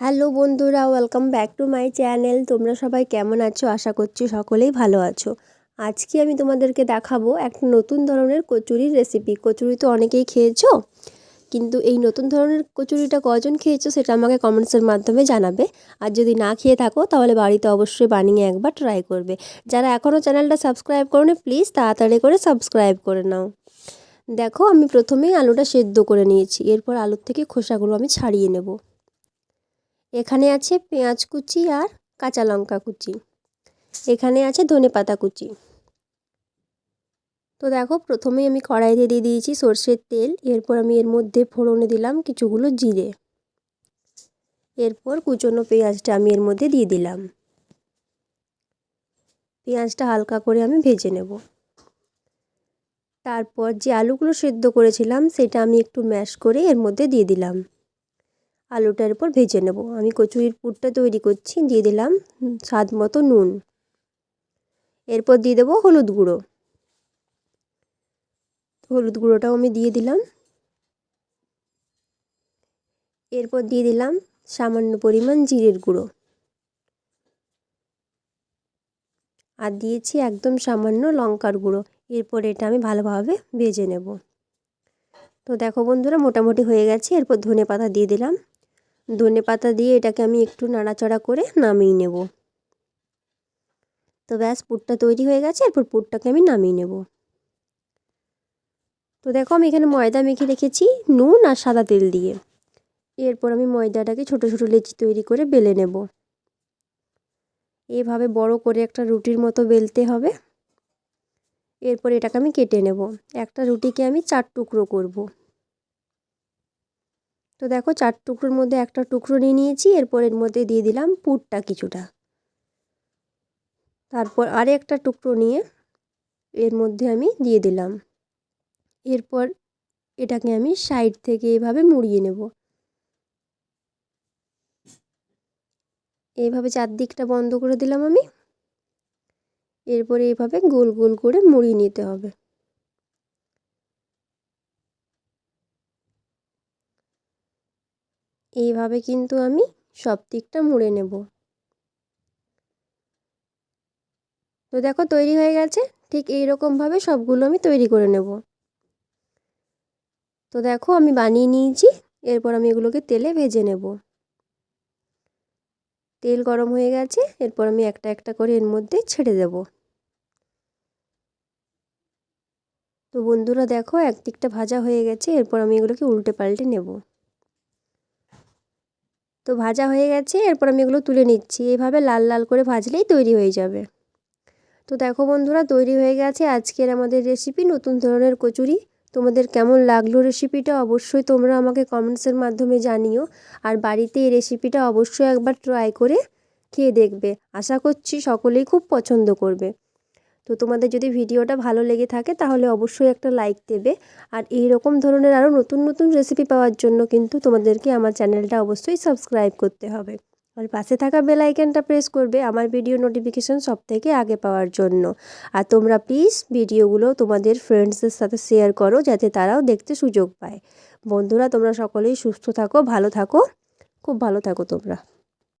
Hello বন্ধুরা welcome back to my channel তোমরা সবাই কেমন আছো? আশা করছি সকলেই ভালো আছো। আজকে আমি তোমাদেরকে দেখাবো একটা নতুন ধরনের কচুরির রেসিপি কচুরি তো অনেকেই খেয়েছো, কিন্তু এই নতুন ধরনের কচুরিটা কজন খেয়েছো সেটা আমাকে কমেন্টসের মাধ্যমে জানাবে। আর যদি না খেয়ে থাকো, তাহলে বাড়িতে অবশ্যই বানিয়ে একবার ট্রাই করবে। যারা এখনও চ্যানেলটা সাবস্ক্রাইব করোনি প্লিজ তাড়াতাড়ি করে সাবস্ক্রাইব করে নাও। দেখো, আমি প্রথমেই আলুটা সেদ্ধ করে নিয়েছি। এরপর আলুর থেকে খোসাগুলো আমি ছাড়িয়ে নেব। এখানে আছে পেঁয়াজ কুচি আর কাঁচা লঙ্কা কুচি। এখানে আছে ধনে পাতা কুচি। তো দেখো, প্রথমেই আমি কড়াইতে দিয়ে দিয়েছি সর্ষের তেল। এরপর আমি এর মধ্যে ফোড়নে দিলাম কিছুগুলো জিরে। এরপর কুচনো পেঁয়াজটা আমি এর মধ্যে দিয়ে দিলাম। পেঁয়াজটা হালকা করে আমি ভেজে নেব। তারপর যে আলুগুলো সেদ্ধ করেছিলাম, সেটা আমি একটু ম্যাশ করে এর মধ্যে দিয়ে দিলাম। আলুটার উপর ভেজে নেব। আমি কচুরির পুরটা তৈরি করছি, দিয়ে দিলাম স্বাদ মতো নুন। এরপর দিয়ে দেবো হলুদ গুঁড়ো। হলুদ গুঁড়োটাও আমি দিয়ে দিলাম। এরপর দিয়ে দিলাম সামান্য পরিমাণ জিরের গুঁড়ো। আর দিয়েছি একদম সামান্য লঙ্কার গুঁড়ো। এরপর এটা আমি ভালোভাবে ভেজে নেব। তো দেখো বন্ধুরা, মোটামুটি হয়ে গেছে। এরপর ধনে পাতা দিয়ে দিলাম। ধনে পাতা দিয়ে এটাকে আমি একটু নাড়াচাড়া করে নামিয়ে নেব। তো ব্যাস, পুরটা তৈরি হয়ে গেছে, এরপর পুরটাকে আমি নামিয়ে নেব। তো দেখো, আমি এখানে ময়দা মেখে রেখেছি, নুন আর সাদা তেল দিয়ে। এরপর আমি ময়দাটাকে ছোট ছোট লেচি তৈরি করে বেলে নেব। এভাবে বড় করে একটা রুটির মতো বেলতে হবে। এরপর এটাকে আমি কেটে নেব। একটা রুটিকে আমি চার টুকরো করব। তো দেখো চার টুকরোর মধ্যে একটা টুকরো নিয়ে নিয়েছি, এরপর এর মধ্যে দিয়ে দিলাম পুরটা কিছুটা। তারপর আরে একটা টুকরো নিয়ে এর মধ্যে আমি দিয়ে দিলাম। এরপর এটাকে আমি সাইড থেকে এভাবে মুড়িয়ে নেব। এইভাবে চারদিকটা বন্ধ করে দিলাম আমি। এরপরে এইভাবে গোল গোল করে মুড়িয়ে নিতে হবে। এইভাবে কিন্তু আমি সব দিকটা মুড়ে নেব। তো দেখো তৈরি হয়ে গেছে, ঠিক এই রকমভাবে সবগুলো আমি তৈরি করে নেব। তো দেখো আমি বানিয়ে নিয়েছি, এরপর আমি এগুলোকে তেলে ভেজে নেব। তেল গরম হয়ে গেছে, এরপর আমি একটা একটা করে এর মধ্যে ছেড়ে দেব। তো বন্ধুরা দেখো একদিকটা ভাজা হয়ে গেছে, এরপর আমি এগুলোকে উল্টে পাল্টে নেব। তো ভাজা হয়ে গেছে, এরপর আমি এগুলো তুলে নিচ্ছি। এইভাবে লাল লাল করে ভাজলেই তৈরি হয়ে যাবে। তো দেখো বন্ধুরা, তৈরি হয়ে গেছে আজকের আমাদের রেসিপি নতুন ধরনের কচুরি। তোমাদের কেমন লাগল রেসিপিটা অবশ্যই তোমরা আমাকে কমেন্টসের মাধ্যমে জানিও। আর বাড়িতে এই রেসিপিটা অবশ্যই একবার ট্রাই করে খেয়ে দেখবে। আশা করছি সকলেই খুব পছন্দ করবে। তো তোমাদের যদি ভিডিওটা ভালো লেগে থাকে তাহলে অবশ্যই একটা লাইক দেবে। আর এই রকম ধরনের আরও নতুন নতুন রেসিপি পাওয়ার জন্য কিন্তু তোমাদেরকে আমার চ্যানেলটা অবশ্যই সাবস্ক্রাইব করতে হবে। আর পাশে থাকা বেল আইকনটা প্রেস করবে আমার ভিডিও নোটিফিকেশান সব থেকে আগে পাওয়ার জন্য। আর তোমরা প্লিজ ভিডিওগুলো তোমাদের ফ্রেন্ডসদের সাথে শেয়ার করো যাতে তারাও দেখতে সুযোগ পায়। বন্ধুরা, তোমরা সকলেই সুস্থ থাকো, ভালো থাকো। খুব ভালো থাকো তোমরা।